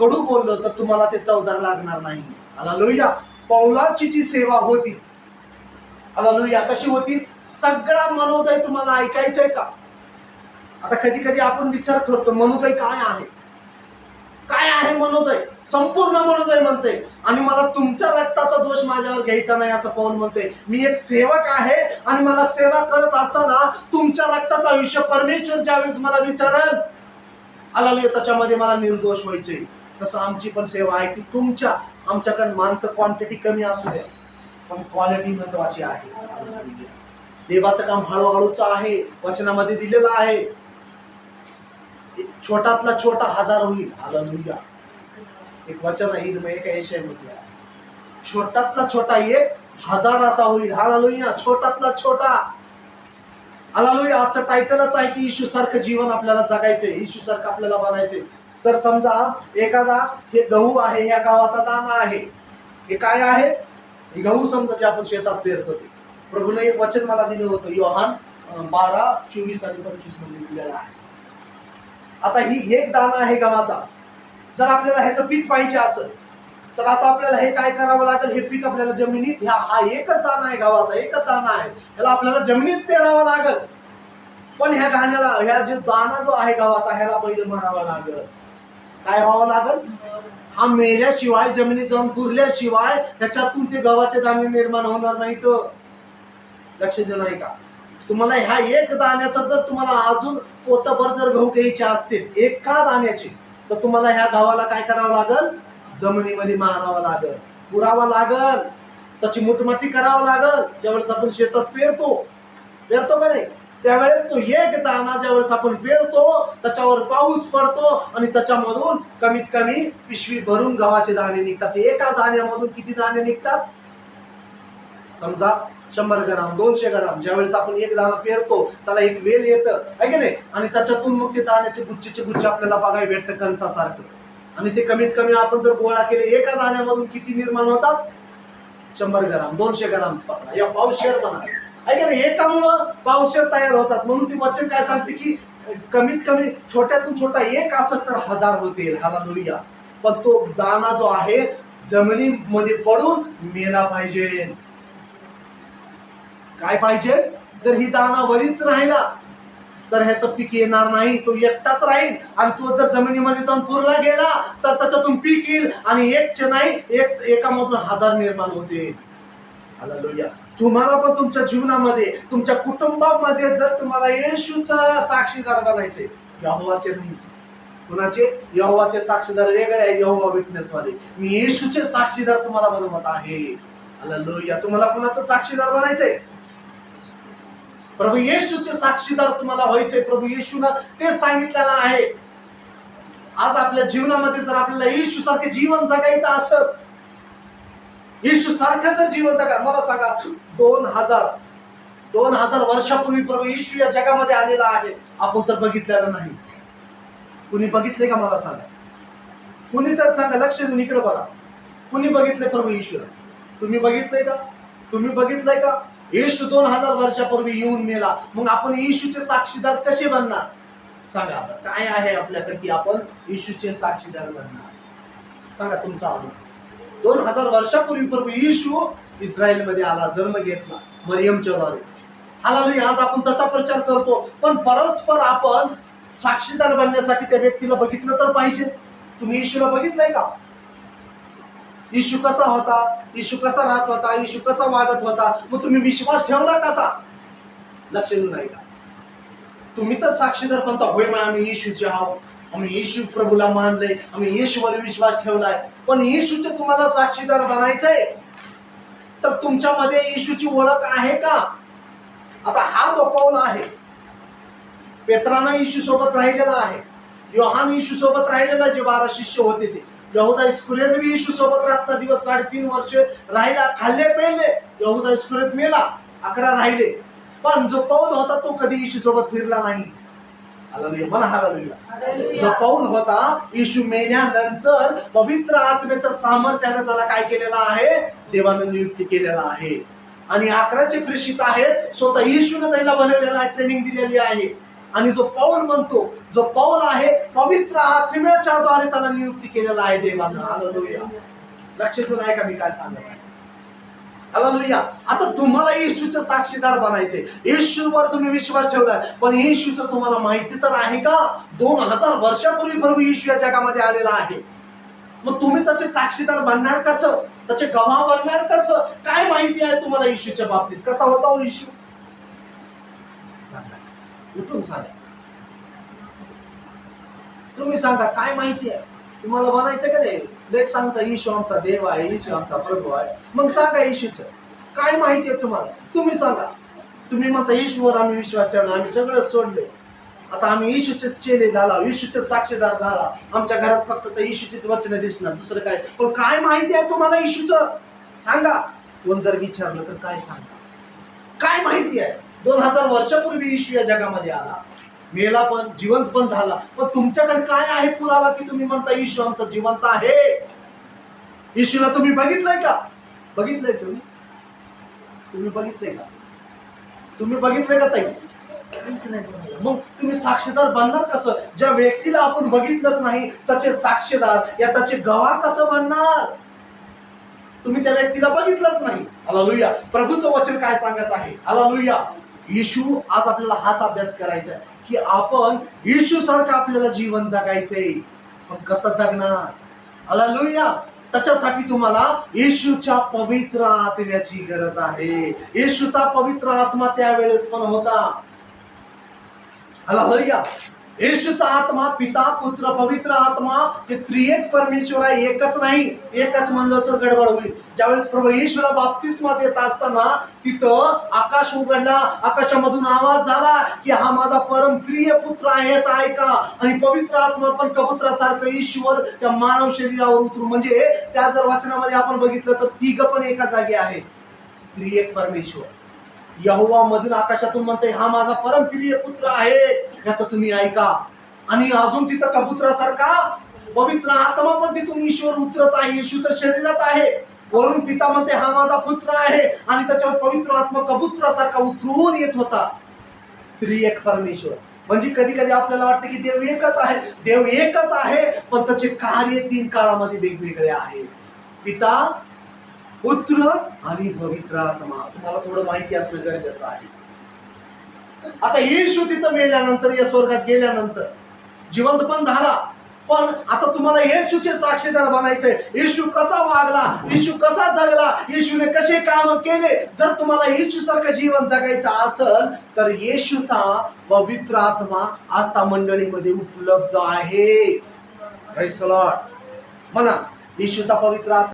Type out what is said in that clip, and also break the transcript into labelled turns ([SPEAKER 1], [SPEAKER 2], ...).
[SPEAKER 1] कडू बोललो तर तुम्हाला ते चवदार लागणार नाही. आला लोहिया पौलाची जी सेवा होती. आला लोहिया कशी होती? सगळा मनोदय तुम्हाला ऐकायचंय का? आता कधी कधी आपण विचार करतो मनोदय काय आहे? काय आहे मनोदय? संपूर्ण मनोदय म्हणते आणि मला तुमच्या रक्ताचा दोष माझ्यावर घ्यायचा नाही असं पाहून म्हणते मी एक सेवक आहे आणि मला सेवा करत असताना तुमच्या रक्ताचं आयुष्य परमेश्वर ज्यावेळेस मला विचारल आला त्याच्यामध्ये मला निर्दोष व्हायचे. तसं आमची पण सेवा आहे की तुमच्या आमच्याकडे माणसं क्वांटिटी कमी असू द्या पण क्वालिटी महत्वाची आहे. देवाचं काम हळूहळूच आहे वचनामध्ये दिलेलं आहे. एक छोटातला छोटा हजार होईल हालेलुया एक वचन आहे हिरमय एका यशामध्ये छोटातला छोटा एक हजार असा होईल. हालेलुया छोटातला छोटा. हालेलुया आजचं टायटलच आहे की इशू सारखं जीवन आपल्याला जगायचे इशू सारखं आपल्याला बनायचे सर समजा एखादा हे गहू आहे या गावाचा दाना आहे. हे काय आहे? गहू समजा जे आपण शेतात पेरतो ते. प्रभूने एक वचन मला दिलं होतं योहान बारा चोवीस आणि पंचवीसमध्ये दिलेलं आहे. आता ही एक दाना आहे गव्हाचा. जर आपल्याला ह्याचं पीक पाहिजे असेल तर आता आपल्याला हे काय करावं लागेल? हे पीक आपल्याला जमिनीत ह्या हा एकच दाना आहे गव्हाचा एकच दाना आहे. ह्याला आपल्याला जमिनीत पेरावा लागेल. पण ह्या गाण्याला ह्या जे दाना जो आहे गव्हाचा ह्याला पहिले म्हणावं लागेल. काय व्हावं लागल? हा मेल्याशिवाय जमिनीत जाऊन पुरल्याशिवाय त्याच्यातून ते गव्हाचे दाणे निर्माण होणार नाही तर. लक्ष देऊ नाही का तुम्हाला ह्या एक दाण्याचा जर तुम्हाला अजून पोतभर जर गहू घ्यायचे असतील एका दाण्याची तर तुम्हाला ह्या गावाला काय करावं लागल? जमिनीमध्ये मारावं लागल. पुरावा लागल. त्याची मुठमट्टी करावं लागल. ज्यावेळेस आपण शेतात पेरतो. पेरतो का नाही? त्यावेळेस तो एक दाना ज्यावेळेस आपण पेरतो त्याच्यावर पाऊस पडतो आणि त्याच्यामधून कमीत कमी पिशवी भरून गव्हाचे दाणे निघतात. एका दाण्यामधून किती दाणे निघतात? समजा शंभर ग्राम दोनशे ग्राम. ज्यावेळेस आपण एक दाणा पेरतो त्याला एक वेल येतं आहे की नाही? आणि त्याच्यातून मग ते दाण्याचे गुच्छेचे गुच्छे आपल्याला बघायला भेटतं कणसासारखं. आणि ते कमीत कमी आपण जर गोळा केले एका दाण्यामधून किती निर्माण होतात? शंभर ग्राम दोनशे ग्राम. पकडा या पावशेर म्हणा. आहे ना नाही? एकामुळं पावशेर तयार होतात. म्हणून ती वचन काय सांगते की कमीत कमी छोट्यातून छोटा एक असेल तर हजार होतील हाला लोहिया पण तो दाना जो आहे जमिनीमध्ये पडून मेला पाहिजे. काय पाहिजे? जर ही दाना वरीच राहिला तर ह्याचं पीक येणार नाही. तो एकटाच राहील आणि तो जर जमिनीमध्ये जाऊन पुरला गेला तर त्याच्यातून पीक येईल आणि एकचे नाही एक एकामधून हजार निर्माण होते. तुम्हाला पण तुमच्या जीवनामध्ये तुमच्या कुटुंबामध्ये जर तुम्हाला येशूचा साक्षीदार बनायचे यहोवाचे नाही. कुणाचे? यहोवाचे साक्षीदार वेगळे आहे यहोवा विटनेस वाले मी येशूचे साक्षीदार तुम्हाला बनवत आहे. हालेलुया. तुम्हाला कुणाचं साक्षीदार बनायचंय? प्रभू येशूचे साक्षीदार तुम्हाला व्हायचे प्रभू येशूनं ते सांगितलेलं आहे. आज आपल्या जीवनामध्ये जर आपल्याला येशू सारखे जीवन जगायचं असत येशू सारख्याचं जीवन जगा मला सांगा दोन हजार दोन हजार वर्षापूर्वी प्रभू येशू या जगामध्ये आलेला आहे आपण तर बघितलेलं नाही. कुणी बघितले का मला सांगा? कुणी तर सांगा लक्ष देऊन इकडे बघा. कुणी बघितले प्रभू येशूला तुम्ही बघितलंय का? तुम्ही बघितलंय का? येशू दोन हजार वर्षापूर्वी येऊन मेला. मग आपण येशूचे साक्षीदार कसे बनणार? सांगा आता काय आहे आपल्याकडे की आपण येशूचे साक्षीदार बनणार? सांगा तुमचा अनुभव. दोन हजार वर्षापूर्वी प्रभू येशू इस्रायलमध्ये आला जन्म घेतला मरियमच्या द्वारे. हालाली आज आपण त्याचा प्रचार करतो. पण परस्पर आपण साक्षीदार बनण्यासाठी त्या व्यक्तीला बघितलं तर पाहिजे. तुम्ही येशूला बघितलंय का? येशू कसा होता? येशू कसा राहत होता? येशू कसा वागत होता? मग तुम्ही विश्वास ठेवला कसा लक्ष देऊ नाही का तुम्ही तर साक्षीदार बनता. होय मग आम्ही येशूचे आहो आम्ही येशू प्रभूला मानले आम्ही येशूवर विश्वास ठेवलाय. पण येशूचे तुम्हाला साक्षीदार बनायचंय? तर तुमच्यामध्ये येशूची ओळख आहे का? आता हा जो पाऊल आहे पेत्राना येशू सोबत राहिलेला आहे. योहान येशू सोबत राहिलेला जे बारा शिष्य होते ते. यहुदा इस्कुरेत बी येशू सोबत राहता दिवस साडेतीन वर्ष राहिला खाल्ले पेळले यहुदा इस्कुरेत मेला अकरा राहिले. पण जो पौल होता तो कधी येशू सोबत फिरला नाही. मला हालेलुया. जो होता येशू मेल्यानंतर पवित्र आत्म्याच्या सामर्थ्याने त्याला काय केलेलं आहे? देवानं नियुक्ती केलेला आहे. आणि अकराचे प्रेषित आहेत स्वतः येशून त्याला बनवलेला ट्रेनिंग दिलेली आहे. आणि जो पौल म्हणतो जो पौल आहे पवित्र आत्म्याच्या द्वारे त्याला नियुक्ती केलेला आहे देवानं. आलो लक्ष देऊन आहे का मी काय सांगत आहे. हालेलुया आता तुम्हाला येशूचं साक्षीदार बनायचे येशूवर तुम्ही विश्वास ठेवलाय. पण येशूचं तुम्हाला माहिती तर आहे का? दोन हजार वर्षापूर्वी प्रभू येशू या जगामध्ये आलेला आहे. मग तुम्ही त्याचे साक्षीदार बनणार कसं? त्याचे गवाह बनणार कसं? काय माहिती आहे तुम्हाला येशूच्या बाबतीत? कसा होता हो येशू? सांगा. उठून सांगा? तुम्ही सांगा काय माहिती आहे? तुम्हाला बनायचं का नाही? लेख सांगता ईशू आमचा देव आहे ईशू आमचा प्रभू आहे. मग सांगा ईशूचं. काय माहिती आहे तुम्हाला? तुम्ही सांगा. तुम्ही म्हणता ईशूवर आम्ही विश्वास ठेवला आम्ही सगळं सोडले. आता आम्ही ईशूचे चेले झाला ईशूचे साक्षीदार झाला. आमच्या घरात फक्त तर येशूची वचनं दिसणार दुसरं काय? पण काय माहिती आहे तुम्हाला ईशूचं? सांगा. कोण जर विचारलं तर काय सांगा? काय माहिती आहे? दोन हजार वर्षापूर्वी ईशू या जगामध्ये आला. मेला पण जिवंत पण झाला. पण तुमच्याकडे काय आहे पुरावा की तुम्ही म्हणता येशू आमचा जिवंत आहे येशूला तुम्ही बघितलंय का? बघितलंय तुम्ही? तुम्ही बघितलंय का? तुम्ही बघितलंय का ताई. मग तुम्ही साक्षीदार बनणार कसं? ज्या व्यक्तीला आपण बघितलंच नाही त्याचे साक्षीदार या त्याचे गवाह कसं बनणार? तुम्ही त्या व्यक्तीला बघितलंच नाही. अलालुया प्रभूचं वचन काय सांगत आहे? अलालुया येशू आज आपल्याला हाच अभ्यास करायचा आहे. की आपण येशू सारखं आपल्याला जीवन जगायचंय. पण कसं जगणार? अलालुया त्याच्यासाठी तुम्हाला येशूच्या पवित्र आत्म्याची गरज आहे. येशूचा पवित्र आत्मा त्यावेळेस पण होता. हालेलुया येशूचा आत्मा पिता पुत्र पवित्र आत्मा हे त्रिएक परमेश्वर आहे एकच नाही एकच म्हणलं तर गडबड होईल. ज्यावेळेस प्रभू येशूला बाप्तिस्मा देत असताना तिथं आकाश उघडला आकाशामधून आवाज झाला की हा माझा परम प्रिय पुत्र आहे याचा ऐका. आणि पवित्र आत्मा पण कबुत्रासारखं ईश्वर त्या मानव शरीरावर उतरू म्हणजे त्या जर वचनामध्ये आपण बघितलं तर तिघ पण एका जागी आहे. त्रिएक परमेश्वर. यहोवा मधून आकाशातून म्हणते हा माझा परमप्रिय पुत्र आहे. याचं तुम्ही ऐका. आणि अजून तिथं कबुतरासारखा पवित्र आत्मा पण तिथून ईश्वर उतरत आहे. येशू तर शरीरात आहे. वरून पिता म्हणते हा माझा पुत्र आहे. आणि त्याच्यावर पवित्र आत्मा कबुतरासारखा उतरून येत होता. त्रिएक परमेश्वर. म्हणजे कधी कधी आपल्याला वाटतं की देव एकच आहे. देव एकच आहे. पण त्याचे कार्य तीन काळामध्ये वेगवेगळे आहे. पिता पुत्र आणि पवित्र आत्मा. तुम्हाला थोडं माहिती असणं गरजेचं आहे. आता येशू तिथं मिळाल्यानंतर या स्वर्गात गेल्यानंतर जिवंत पण झाला. पण आता तुम्हाला येशूचे साक्षीदार बनायचंय. येशू कसा वागला? येशू कसा जगला? येशूने कसे काम केले? जर तुम्हाला येशू सारखं जीवन जगायचं असेल तर येशूचा पवित्र आत्मा आता मंडळीमध्ये उपलब्ध आहे. म्हणा येशूचा पवित्र आत्मा